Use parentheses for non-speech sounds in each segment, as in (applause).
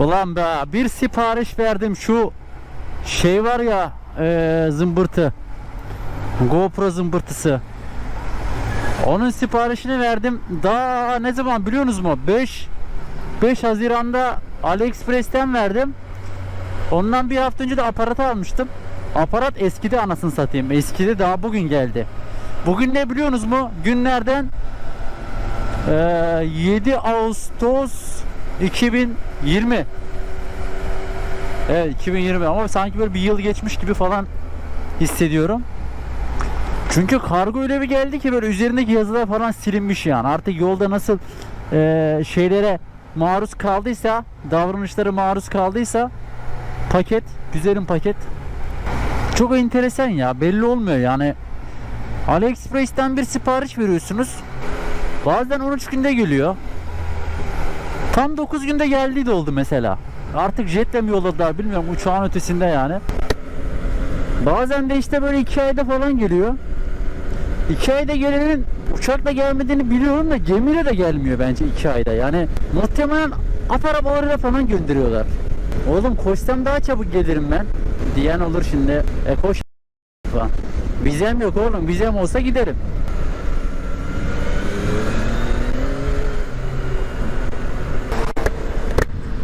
Ulan be bir sipariş verdim. Şu şey var ya eee, zımbırtı. GoPro zımbırtısı. Onun siparişini verdim. Daha ne zaman biliyorsunuz mu? 5 5 Haziran'da AliExpress'ten verdim. Ondan bir hafta önce de aparatı almıştım. Aparat eskidi anasını satayım. Eskidi daha bugün geldi. Bugün ne biliyorsunuz mu? Günlerden eee, 7 Ağustos 2020 Evet 2020 ama sanki böyle bir yıl geçmiş gibi falan hissediyorum. Çünkü kargo öyle bir geldi ki böyle üzerindeki yazılar falan silinmiş yani. Artık yolda nasıl eee, şeylere maruz kaldıysa, davranışları maruz kaldıysa paket, güzelim paket. Çok enteresan ya belli olmuyor yani. AliExpress'ten bir sipariş veriyorsunuz. Bazen 13 günde geliyor. Tam 9 günde geldiği de oldu mesela. Artık jetle mi yolladılar bilmiyorum uçağın ötesinde yani. Bazen de işte böyle 2 ayda falan geliyor. 2 ayda gelenin uçakla gelmediğini biliyorum da gemiyle de gelmiyor bence 2 ayda. Yani muhtemelen at arabalarıyla falan gönderiyorlar. Oğlum koşsam daha çabuk gelirim ben. Diyen olur şimdi. E koş falan. Vizem yok oğlum. Vizem olsa giderim.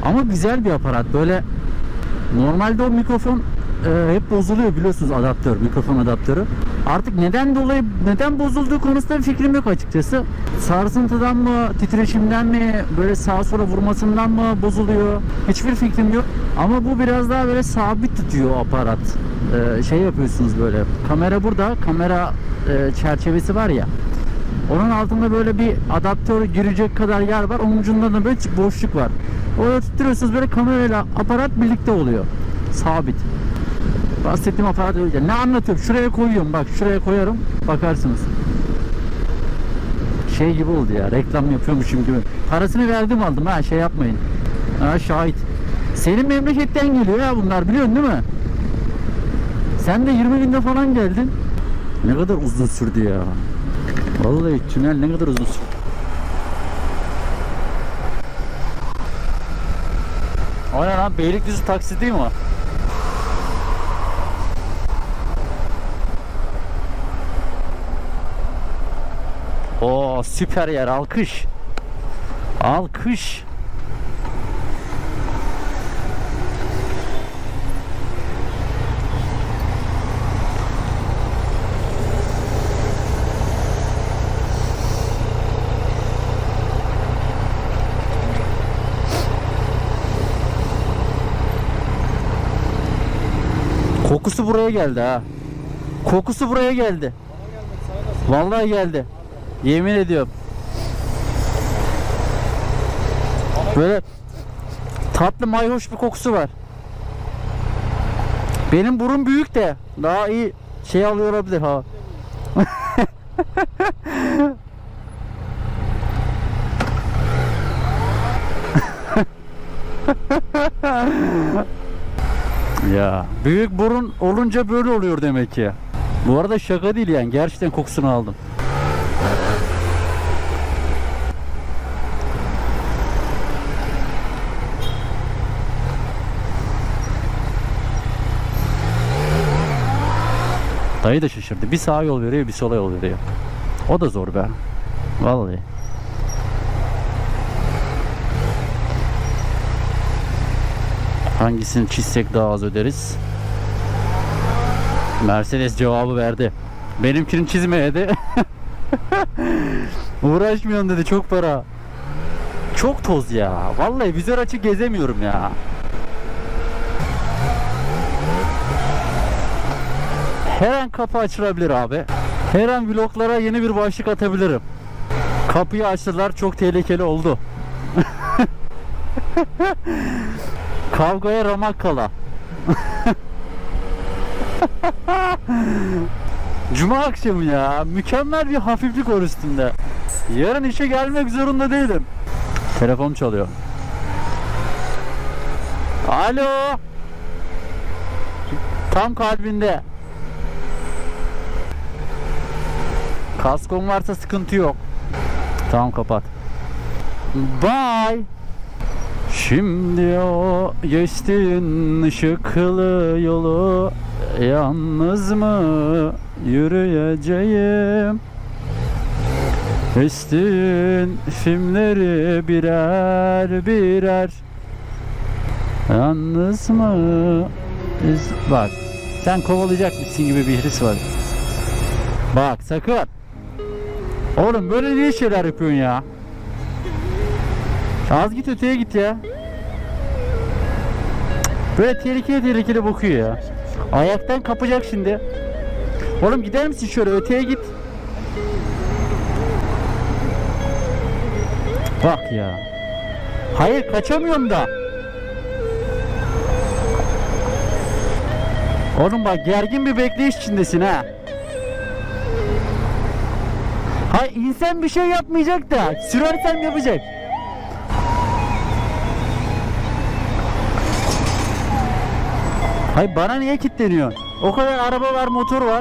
Ama güzel bir aparat. Böyle normalde o mikrofon e, hep bozuluyor biliyorsunuz adaptör, mikrofon adaptörü. Artık neden dolayı neden bozulduğu konusunda bir fikrim yok açıkçası. Sarsıntıdan mı, titreşimden mi, böyle sağa sola vurmasından mı bozuluyor? Hiçbir fikrim yok. Ama bu biraz daha böyle sabit tutuyor aparat. E, şey yapıyorsunuz böyle. Kamera burada, kamera e, çerçevesi var ya. Onun altında böyle bir adaptör girecek kadar yer var. Onun ucunda da böyle boşluk var. Orada tutturuyorsunuz böyle kamerayla aparat birlikte oluyor. Sabit. Bahsettiğim aparat öyle. Ne anlatıyorum? Şuraya koyuyorum. Bak şuraya koyarım. Bakarsınız. Şey gibi oldu ya. Reklam yapıyormuşum gibi. Parasını verdim aldım ha. Şey yapmayın. Ha şahit. Senin memleketten geliyor ya bunlar biliyorsun değil mi? Sen de 20 günde falan geldin. Ne kadar uzun sürdü ya. Vallahi tünel ne kadar uzun ne lan Beylikdüzü taksi değil mi o? Oo süper yer alkış. Alkış. Kokusu buraya geldi ha. Kokusu buraya geldi. Vallahi geldi. Yemin ediyorum. Böyle tatlı mayhoş bir kokusu var. Benim burun büyük de daha iyi şey alıyor olabilir ha. (laughs) Ya büyük burun olunca böyle oluyor demek ki. Bu arada şaka değil yani gerçekten kokusunu aldım. Dayı da şaşırdı. Bir sağa yol veriyor, bir sola yol veriyor. O da zor be. Vallahi. Hangisini çizsek daha az öderiz? Mercedes cevabı verdi. Benimkini çizmeye de (laughs) uğraşmıyorum dedi çok para. Çok toz ya. Vallahi vizör açık gezemiyorum ya. Her an kapı açılabilir abi. Her an vloglara yeni bir başlık atabilirim. Kapıyı açtılar çok tehlikeli oldu. (laughs) Kavgaya ramak kala. Cuma akşamı ya. Mükemmel bir hafiflik var üstünde. Yarın işe gelmek zorunda değilim. Telefon çalıyor. Alo. Tam kalbinde. Kaskon varsa sıkıntı yok. Tamam kapat. Bye. Şimdi o geçtiğin ışıklı yolu yalnız mı yürüyeceğim? Estiğin filmleri birer birer Yalnız mı? iz- Bak sen kovalayacakmışsın gibi bir his var. Bak sakın. Oğlum böyle niye şeyler yapıyorsun ya? Az git öteye git ya. Böyle tehlikeli tehlikeli bakıyor ya. Ayaktan kapacak şimdi. Oğlum gider misin şöyle öteye git. Bak ya. Hayır kaçamıyorum da. Oğlum bak gergin bir bekleyiş içindesin ha. Hay insan bir şey yapmayacak da sürersem yapacak. Hay bana niye kilitleniyor? O kadar araba var, motor var.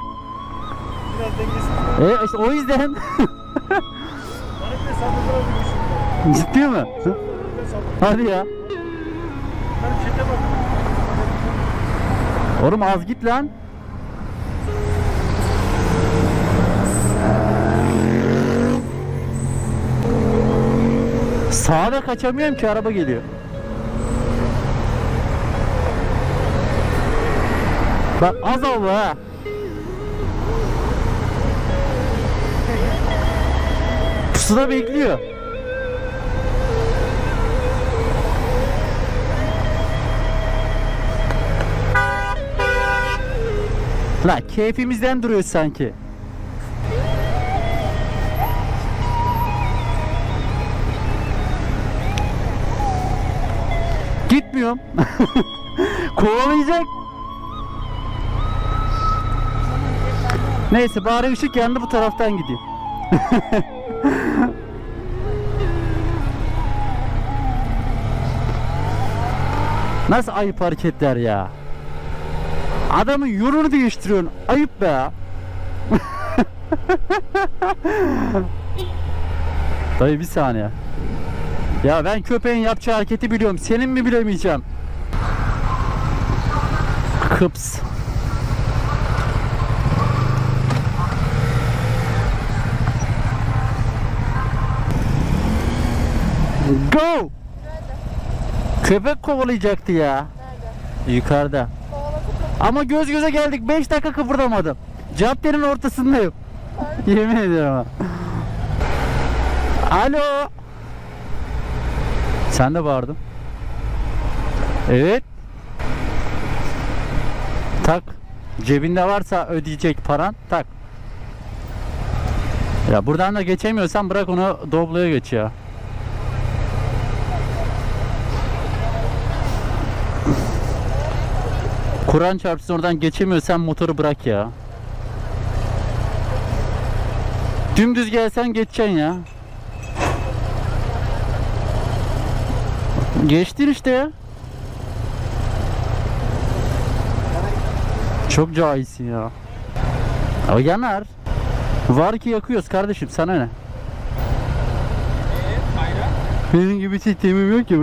Biraz dengesiz. E işte o yüzden. (laughs) Ciddi mi? Hadi ya. Oğlum az git lan. Sağda kaçamıyorum ki araba geliyor. Bak az oldu ha. Pusuda bekliyor. La keyfimizden duruyoruz sanki. Gitmiyorum. (laughs) Kovalayacak. Neyse bari ışık yandı bu taraftan gideyim. (laughs) Nasıl ayıp hareketler ya. Adamın yolunu değiştiriyorsun. Ayıp be. (laughs) Dayı bir saniye. Ya ben köpeğin yapacağı hareketi biliyorum. Senin mi bilemeyeceğim? Kıps. Go! Köpek kovalayacaktı ya. Yukarıda. Ama göz göze geldik 5 dakika kıpırdamadım. Caddenin ortasındayım. Yemin ediyorum. ha. Alo. Sen de bağırdın. Evet. Tak. Cebinde varsa ödeyecek paran tak. Ya buradan da geçemiyorsan bırak onu Doblo'ya geç ya. Kur'an çarpsın oradan geçemiyorsan motoru bırak ya. Dümdüz gelsen geçeceksin ya. Geçtin işte ya. Çok cahilsin ya. O yanar. Var ki yakıyoruz kardeşim sana ne? Benim gibi sistemim yok ki.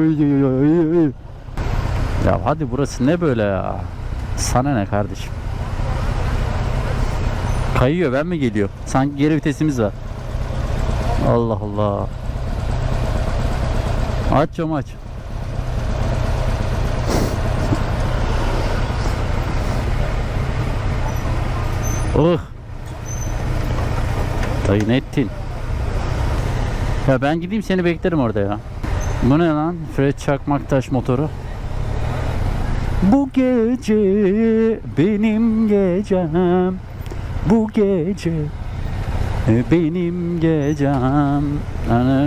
Ya hadi burası ne böyle ya? Sana ne kardeşim? Kayıyor ben mi geliyor? Sanki geri vitesimiz var. Allah Allah. Aç camı aç. Oh. Dayı ne ettin? Ya ben gideyim seni beklerim orada ya. Bu ne lan? Fred Çakmaktaş motoru. Bu gece benim gecem. Bu gece benim gecem. Na